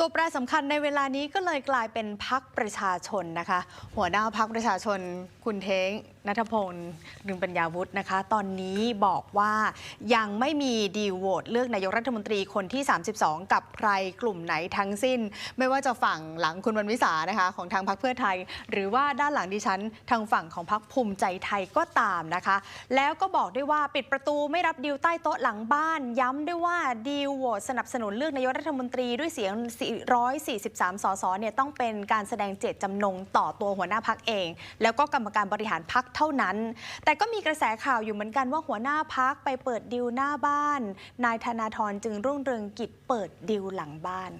ตัวแปรสำคัญในเวลานี้ก็เลยกลายเป็นพักประชาชนนะคะ หัวหน้าพักประชาชนคุณเท้ง นัทพงศ์รึงปัญญาวุฒินะคะ ตอนนี้บอกว่ายังไม่มีดีโหวตเลือกนายกรัฐมนตรีคนที่ 32 กับใครกลุ่มไหนทั้งสิ้น ไม่ว่าจะฝั่งหลังคุณวันวิสานะคะ ของทางพักเพื่อไทย หรือว่าด้านหลังดิฉันทางฝั่งของพักภูมิใจไทยก็ตามนะคะ แล้วก็บอกด้วยว่าปิดประตูไม่รับดีลใต้โต๊ะหลังบ้าน ย้ำด้วยว่าดีลโหวตสนับสนุนเลือกนายกรัฐมนตรีด้วยเสียง443 สสเนี่ยต้องเป็นการแสดงเจตจำนงต่อตัวหัวหน้าพักเอง แล้วก็กรรมการบริหารพักเท่านั้น แต่ก็มีกระแสข่าวอยู่เหมือนกันว่าหัวหน้าพักไปเปิดดิวหน้าบ้าน นายธนาธรจึงรุ่งเรืองกิจเปิดดิวหลังบ้าน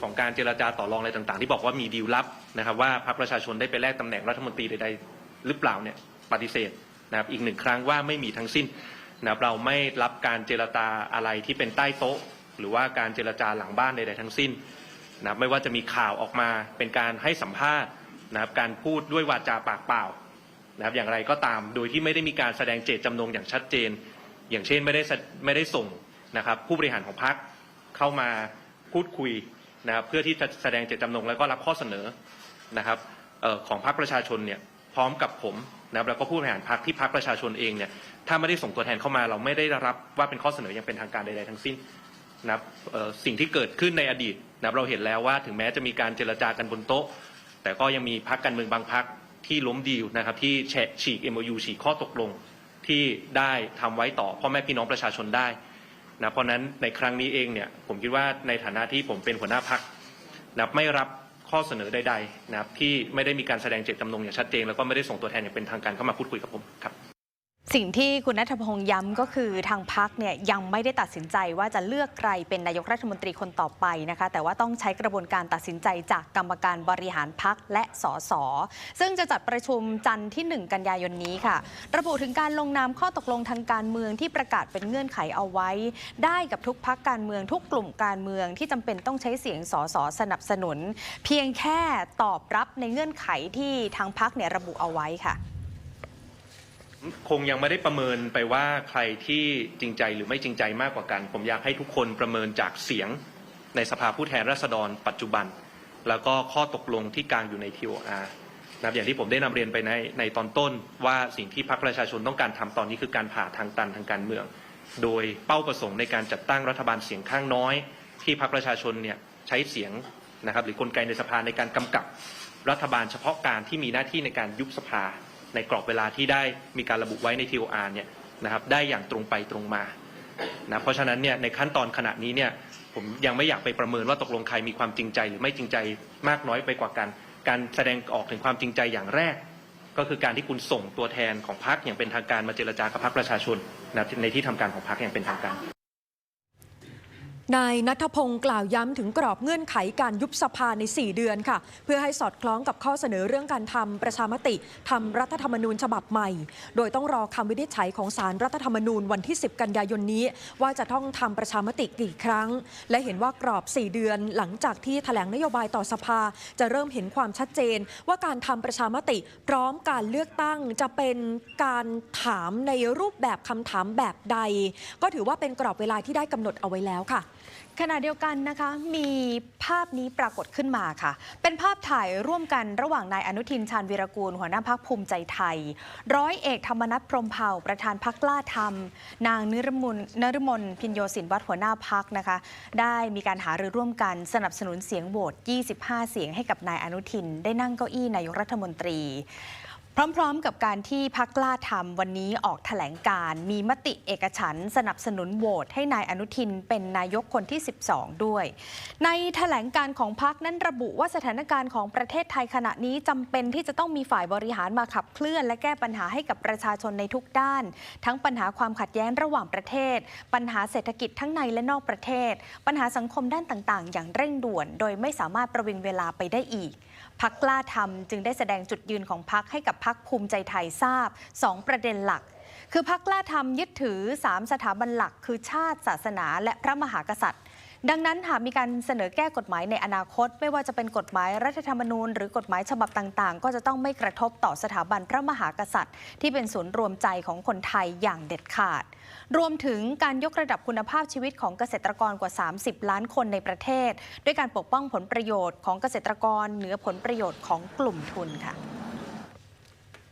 ของการเจรจาต่อรองอะไรต่างๆ ที่บอกว่ามีดีลลับนะครับว่าพรรคประชาชนได้ไปแลกตำแหน่งรัฐมนตรีใดๆหรือเปล่าเนี่ยปฏิเสธนะครับอีกหนึ่งครั้งว่าไม่มีทั้งสิ้นนะครับเราไม่รับการเจรจาอะไรที่เป็นใต้โต๊ะ หรือว่าการเจรจาหลังบ้านใดๆทั้งสิ้นนะครับไม่ว่าจะมีข่าวออกมาเป็นการให้สัมภาษณ์ นะครับการพูดด้วยวาจาปากเปล่านะครับอย่างไรก็ตาม โดยที่ไม่ได้มีการแสดงเจตจำนงอย่างชัดเจน อย่างเช่นไม่ได้สไม่ได้ส่งนะครับผู้บริหารของพรรคเข้ามาพูดคุยนะครับเพื่อที่จะแสดงเจตจำนงแล้วก็รับข้อเสนอนะครับออของพรรคประชาชนเนี่ยพร้อมกับผมนะครับแล้วก็ผู้บริหารพรรคที่พรรคประชาชนเองเนี่ยถ้าไม่ได้ส่งตัวแทนเข้ามาเราไม่ได้รับว่าเป็นข้อเสนออย่างเป็นทางการใดๆทั้งสิ้นนะครับสิ่งที่เกิดขึ้นในอดีตนะครับเราเห็นแล้วว่าถึงแม้จะมีการเจรจากันบนโต๊ะ แต่ก็ยังมีพักการเมืองบางพักที่ล้มดีลนะครับที่แฉะฉีก MOU ฉีกข้อตกลงที่ได้ทำไว้ต่อพ่อแม่พี่น้องประชาชนได้นะเพราะฉะนั้นในครั้งนี้เองเนี่ยผมคิดว่าในฐานะที่ผมเป็นหัวหน้าพักนะไม่รับข้อเสนอใดๆนะครับที่ไม่ได้มีการแสดงเจตจำนงอย่างชัดเจน แล้วก็ไม่ได้ส่งตัวแทนอย่างเป็นทางการเข้ามาพูดคุยกับผมครับ สิ่งที่คุณนัทพงษ์ย้ำก็คือทางพักเนี่ยยังไม่ได้ตัดสินใจว่าจะเลือกใครเป็นนายกรัฐมนตรีคนต่อไปนะคะ แต่ว่าต้องใช้กระบวนการตัดสินใจจากกรรมการบริหารพักและสสซึ่งจะจัดประชุมจันทร์ที่ 1 กันยายนนี้ค่ะ ระบุถึงการลงนามข้อตกลงทางการเมืองที่ประกาศเป็นเงื่อนไขเอาไว้ ได้กับทุกพักการเมืองทุกกลุ่มการเมืองที่จำเป็นต้องใช้เสียงสสสนับสนุน เพียงแค่ตอบรับในเงื่อนไขที่ทางพักเนี่ยระบุเอาไว้ค่ะ คงยังไม่ได้ประเมินไปว่าใครที่จริงใจหรือไม่จริงใจมากกว่ากัน ผมอยากให้ทุกคนประเมินจากเสียงในสภาผู้แทนราษฎร ปัจจุบัน แล้วก็ข้อตกลงที่กลางอยู่ใน TOR นะครับอย่างที่ผมได้นำเรียนไปในในตอนต้นว่าสิ่งที่พรรคประชาชนต้องการทำตอนนี้คือการผ่าทางตันทางการเมือง โดยเป้าประสงค์ในการจัดตั้งรัฐบาลเสียงข้างน้อย ที่พรรคประชาชนเนี่ยใช้เสียงนะครับหรือกลไกในสภาในการกำกับรัฐบาลเฉพาะการที่มีหน้าที่ในการยุบสภา ในกรอบเวลาที่ได้มีการระบุไว้ใน TOR เนี่ยนะครับได้อย่างตรงไปตรงมานะเพราะฉะนั้นเนี่ยในขั้นตอนขณะนี้เนี่ยผมยังไม่อยากไปประเมินว่าตกลงใครมีความจริงใจ หรือไม่จริงใจมากน้อยไปกว่ากัน การแสดงออกถึงความจริงใจอย่างแรก ก็คือการที่คุณส่งตัวแทนของพรรคอย่างเป็นทางการมาเจรจากับพรรคประชาชนนะในที่ทำการของพรรคอย่างเป็นทางการ นายนัทพงศ์กล่าวย้ำถึงกรอบเงื่อนไขการยุบสภาใน 4 เดือนค่ะ เพื่อให้สอดคล้องกับข้อเสนอเรื่องการทำประชามติทำรัฐธรรมนูญฉบับใหม่ โดยต้องรอคำวินิจฉัยของสารรัฐธรรมนูญวันที่ 10 กันยายนนี้ ว่าจะต้องทำประชามติกี่ครั้ง และเห็นว่ากรอบ 4 เดือน หลังจากที่แถลงนโยบายต่อสภา จะเริ่มเห็นความชัดเจน ว่าการทำประชามติ พร้อมการเลือกตั้งจะเป็นการถามในรูปแบบคำถามแบบใด ก็ถือว่าเป็นกรอบเวลาที่ได้กำหนดเอาไว้แล้วค่ะขณะเดียวกันนะคะมีภาพนี้ปรากฏขึ้นมาค่ะ เป็นภาพถ่ายร่วมกันระหว่างนายอนุทินชาญวีรกูล หัวหน้าพักภูมิใจไทย ร้อยเอกธรรมนัฐพรมเผ่าประธานพักกล้าธรรม นางนิรมนนรมนพินโยสินวัฒน์หัวหน้าพักนะคะ ได้มีการหารือร่วมกันสนับสนุนเสียงโหวต 25 เสียงให้กับนายอนุทินได้นั่งเก้าอี้นายกรัฐมนตรี พร้อมๆ กับการที่พักกล้าทำวันนี้ออกแถลงการ์มีมติเอกฉันสนับสนุนโหวตให้นายอนุทินเป็นนายกคนที่ 12 ด้วย ในแถลงการ์ของพักนั้นระบุว่าสถานการณ์ของประเทศไทยขณะนี้จำเป็นที่จะต้องมีฝ่ายบริหารมาขับเคลื่อน และแก้ปัญหาให้กับประชาชนในทุกด้าน ทั้งปัญหาความขัดแย้งระหว่างประเทศ ปัญหาเศรษฐกิจทั้งในและนอกประเทศ ปัญหาสังคมด้านต่างๆ อย่างเร่งด่วน โดยไม่สามารถประวิงเวลาไปได้อีกพักกล้าทำจึงได้แสดงจุดยืนของพักให้กับพักภูมิใจไทยทราบ 2 ประเด็นหลัก คือพักกล้าทำยึดถือ 3 สถาบันหลัก คือชาติศาสนา และพระมหากษัตริย์ดังนั้นหากมีการเสนอแก้กฎหมายในอนาคต ไม่ว่าจะเป็นกฎหมายรัฐธรรมนูญ หรือกฎหมายฉบับต่างๆ ก็จะต้องไม่กระทบต่อสถาบันพระมหากษัตริย์ ที่เป็นศูนย์รวมใจของคนไทยอย่างเด็ดขาด รวมถึงการยกระดับคุณภาพชีวิตของเกษตรกรกว่า 30 ล้านคนในประเทศ ด้วยการปกป้องผลประโยชน์ของเกษตรกรเหนือผลประโยชน์ของกลุ่มทุนค่ะ